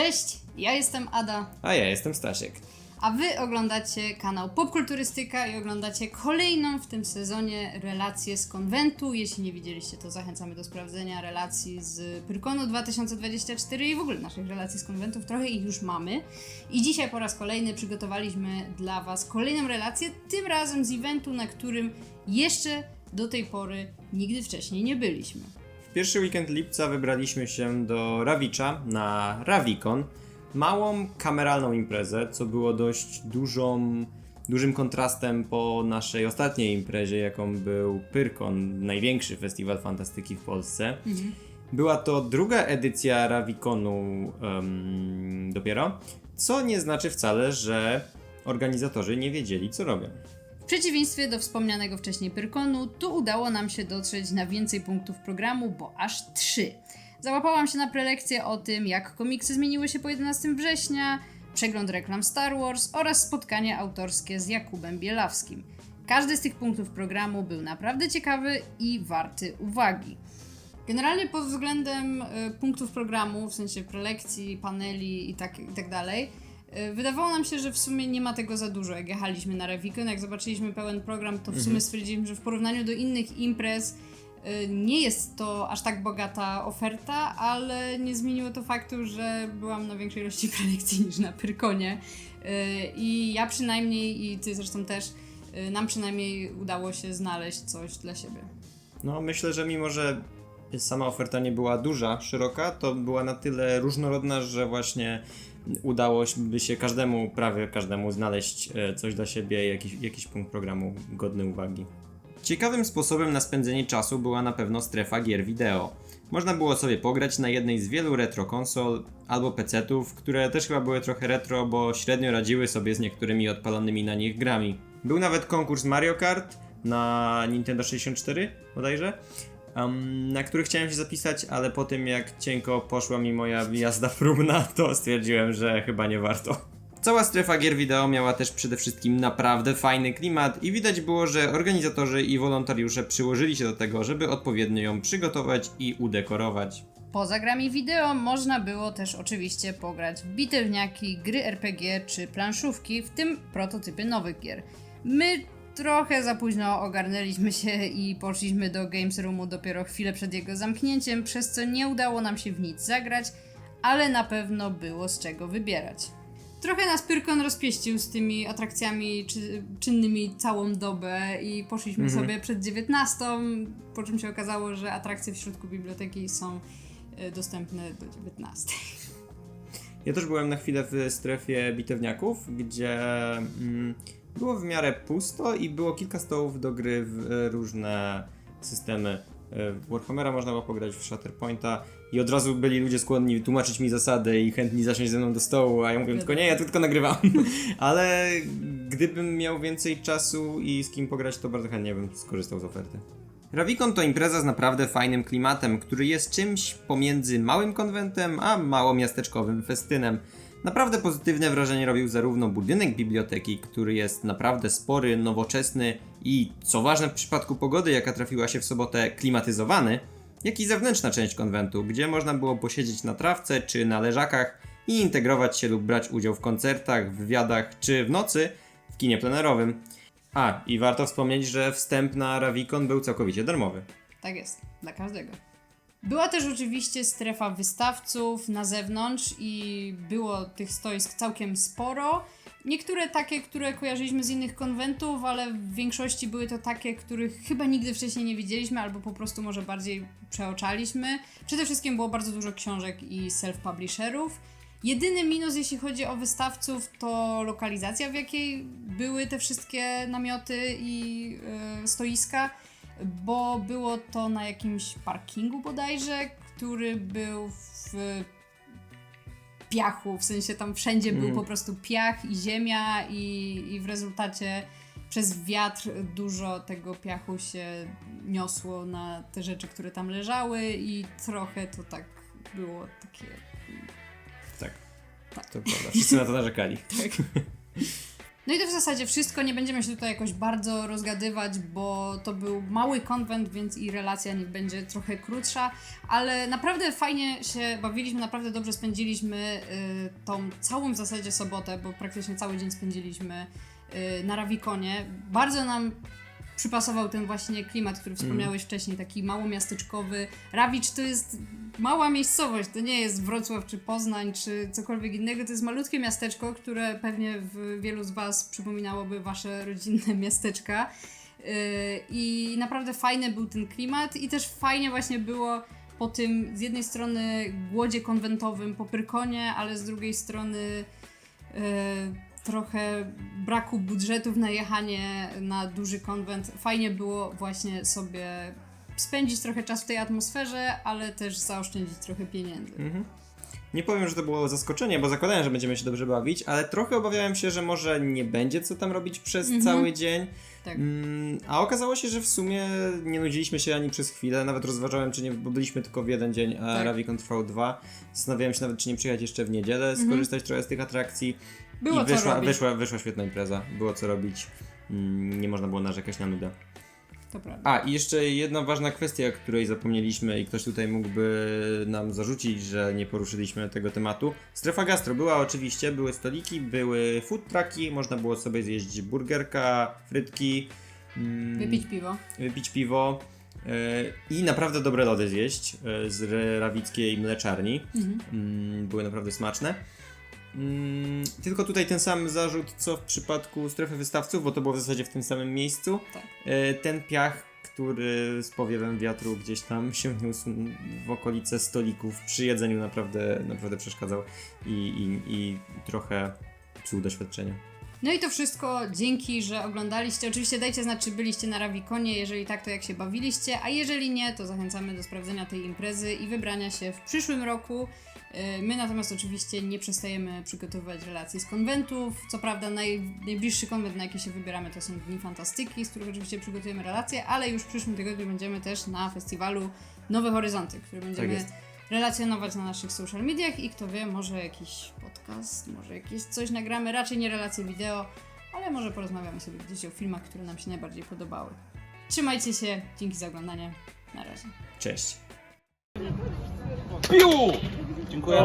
Cześć, ja jestem Ada, A ja jestem Stasiek. a wy oglądacie kanał Popkulturystyka i oglądacie kolejną w tym sezonie relację z konwentu. Jeśli nie widzieliście, to zachęcamy do sprawdzenia relacji z Pyrkonu 2024 i w ogóle naszych relacji z konwentów. Trochę ich już mamy. I dzisiaj po raz kolejny przygotowaliśmy dla was kolejną relację, tym razem z eventu, na którym jeszcze do tej pory nigdy wcześniej nie byliśmy. Pierwszy weekend lipca wybraliśmy się do Rawicza na Rawikon. Małą kameralną imprezę, co było dość dużą, dużym kontrastem po naszej ostatniej imprezie, jaką był Pyrkon, największy festiwal fantastyki w Polsce. Była to druga edycja Rawikonu em, dopiero, co nie znaczy wcale, że organizatorzy nie wiedzieli, co robią. Przeciwieństwie do wspomnianego wcześniej Pyrkonu, tu udało nam się dotrzeć na więcej punktów programu, bo aż trzy. Załapałam się na prelekcję o tym, jak komiksy zmieniły się po 11 września, przegląd reklam Star Wars oraz spotkanie autorskie z Jakubem Bielawskim. Każdy z tych punktów programu był naprawdę ciekawy i warty uwagi. Generalnie pod względem y, punktów programu, w sensie prelekcji, paneli i tak, i tak dalej, wydawało nam się, że w sumie nie ma tego za dużo. Jak jechaliśmy na Rewikon, jak zobaczyliśmy pełen program, to w sumie stwierdziliśmy, że w porównaniu do innych imprez y, nie jest to aż tak bogata oferta, ale nie zmieniło to faktu, że byłam na większej ilości prelekcji niż na Pyrkonie. Y, I ja przynajmniej, i ty zresztą też, nam przynajmniej udało się znaleźć coś dla siebie. No, myślę, że mimo, że sama oferta nie była duża, szeroka, to była na tyle różnorodna, że właśnie udało by się każdemu, prawie każdemu znaleźć e, coś dla siebie, jakiś, jakiś punkt programu godny uwagi. Ciekawym sposobem na spędzenie czasu była na pewno strefa gier wideo. Można było sobie pograć na jednej z wielu retro konsol albo PC-ów, które też chyba były trochę retro, bo średnio radziły sobie z niektórymi odpalonymi na nich grami. Był nawet konkurs Mario Kart na Nintendo 64 bodajże, em, na który chciałem się zapisać, ale po tym jak cienko poszła mi moja jazda próbna, to stwierdziłem, że chyba nie warto. Cała strefa gier wideo miała też przede wszystkim naprawdę fajny klimat i widać było, że organizatorzy i wolontariusze przyłożyli się do tego, żeby odpowiednio ją przygotować i udekorować. Poza grami wideo można było też oczywiście pograć w bitewniaki, gry RPG czy planszówki, w tym prototypy nowych gier. My trochę za późno ogarnęliśmy się i poszliśmy do Games Roomu dopiero chwilę przed jego zamknięciem, przez co nie udało nam się w nic zagrać, ale na pewno było z czego wybierać. Trochę nas Pyrkon rozpieścił z tymi atrakcjami czy, czynnymi całą dobę i poszliśmy sobie przed 19, po czym się okazało, że atrakcje w środku biblioteki są e, dostępne do 19. Ja też byłem na chwilę w strefie bitewniaków, gdzie mm, było w miarę pusto i było kilka stołów do gry w e, różne systemy. E, Warhammera można było pograć w Shatterpointa i od razu byli ludzie skłonni tłumaczyć mi zasady i chętni zasiąść ze mną do stołu, a ja mówię tylko nie, ja tylko nagrywam. Ale gdybym miał więcej czasu i z kim pograć, to bardzo chętnie bym skorzystał z oferty. Rawikon to impreza z naprawdę fajnym klimatem, który jest czymś pomiędzy małym konwentem a małomiasteczkowym festynem. Naprawdę pozytywne wrażenie robił zarówno budynek biblioteki, który jest naprawdę spory, nowoczesny i, co ważne w przypadku pogody, jaka trafiła się w sobotę, klimatyzowany, jak i zewnętrzna część konwentu, gdzie można było posiedzieć na trawce czy na leżakach i integrować się lub brać udział w koncertach, wywiadach czy w nocy w kinie plenerowym. A, i warto wspomnieć, że wstęp na Rawikon był całkowicie darmowy. Tak jest, dla każdego. Była też oczywiście strefa wystawców na zewnątrz i było tych stoisk całkiem sporo. Niektóre takie, które kojarzyliśmy z innych konwentów, ale w większości były to takie, których chyba nigdy wcześniej nie widzieliśmy, albo po prostu może bardziej przeoczaliśmy. Przede wszystkim było bardzo dużo książek i self-publisherów. Jedyny minus, jeśli chodzi o wystawców, to lokalizacja, w jakiej były te wszystkie namioty i e, stoiska, bo było to na jakimś parkingu bodajże, który był w piachu, w sensie tam wszędzie był po prostu piach i ziemia i, i w rezultacie przez wiatr dużo tego piachu się niosło na te rzeczy, które tam leżały i trochę to tak było takie Tak. Tak. To prawda, wszyscy na to narzekali. No i to w zasadzie wszystko. Nie będziemy się tutaj jakoś bardzo rozgadywać, bo to był mały konwent, więc i relacja niech będzie trochę krótsza, ale naprawdę fajnie się bawiliśmy, naprawdę dobrze spędziliśmy y, tą całą w zasadzie sobotę, bo praktycznie cały dzień spędziliśmy y, na Rawikonie. Bardzo nam przypasował ten właśnie klimat, który wspomniałeś wcześniej, taki małomiasteczkowy. Rawicz to jest mała miejscowość, to nie jest Wrocław czy Poznań czy cokolwiek innego, to jest malutkie miasteczko, które pewnie w wielu z Was przypominałoby Wasze rodzinne miasteczka. Yy, I naprawdę fajny był ten klimat i też fajnie właśnie było po tym z jednej strony głodzie konwentowym po Pyrkonie, ale z drugiej strony yy, trochę braku budżetów na jechanie na duży konwent. Fajnie było właśnie sobie spędzić trochę czasu w tej atmosferze, ale też zaoszczędzić trochę pieniędzy. Mhm. Nie powiem, że to było zaskoczenie, bo zakładałem, że będziemy się dobrze bawić, ale trochę obawiałem się, że może nie będzie co tam robić przez Mhm. cały dzień. Tak. Mm, a okazało się, że w sumie nie nudziliśmy się ani przez chwilę. Nawet rozważałem, czy nie, bo byliśmy tylko w jeden dzień, a Tak. Ravicon trwał dwa. Zastanawiałem się nawet, czy nie przyjechać jeszcze w niedzielę, skorzystać trochę z tych atrakcji. Było I co wyszła, robić. wyszła, wyszła świetna impreza. Było co robić. Mm, nie można było narzekać na nudę. To prawda. A, i jeszcze jedna ważna kwestia, o której zapomnieliśmy i ktoś tutaj mógłby nam zarzucić, że nie poruszyliśmy tego tematu. Strefa gastro była oczywiście, były stoliki, były food trucki, można było sobie zjeść burgerka, frytki, mm, Wypić piwo. wypić piwo e, i naprawdę dobre lody zjeść e, z rawickiej mleczarni. Mhm. Mm, były naprawdę smaczne. Mm, tylko tutaj ten sam zarzut, co w przypadku strefy wystawców, bo to było w zasadzie w tym samym miejscu. Tak. E, Ten piach, który z powiewem wiatru gdzieś tam się niósł w okolice stolików, przy jedzeniu naprawdę, naprawdę przeszkadzał i, i, i trochę psuł doświadczenie. No i to wszystko dzięki, że oglądaliście. Oczywiście dajcie znać, czy byliście na Rawikonie, jeżeli tak, to jak się bawiliście, a jeżeli nie, to zachęcamy do sprawdzenia tej imprezy i wybrania się w przyszłym roku. Yy, My natomiast oczywiście nie przestajemy przygotowywać relacji z konwentów. Co prawda naj, najbliższy konwent, na jaki się wybieramy, to są Dni Fantastyki, z których oczywiście przygotujemy relacje, ale już w przyszłym tygodniu będziemy też na festiwalu Nowe Horyzonty, który będziemy jest. Relacjonować na naszych social mediach i kto wie, może jakiś podcast, może jakieś coś nagramy, raczej nie relacje wideo, ale może porozmawiamy sobie gdzieś o filmach, które nam się najbardziej podobały. Trzymajcie się, dzięki za oglądanie, na razie. Cześć! Piu! Dziękuję.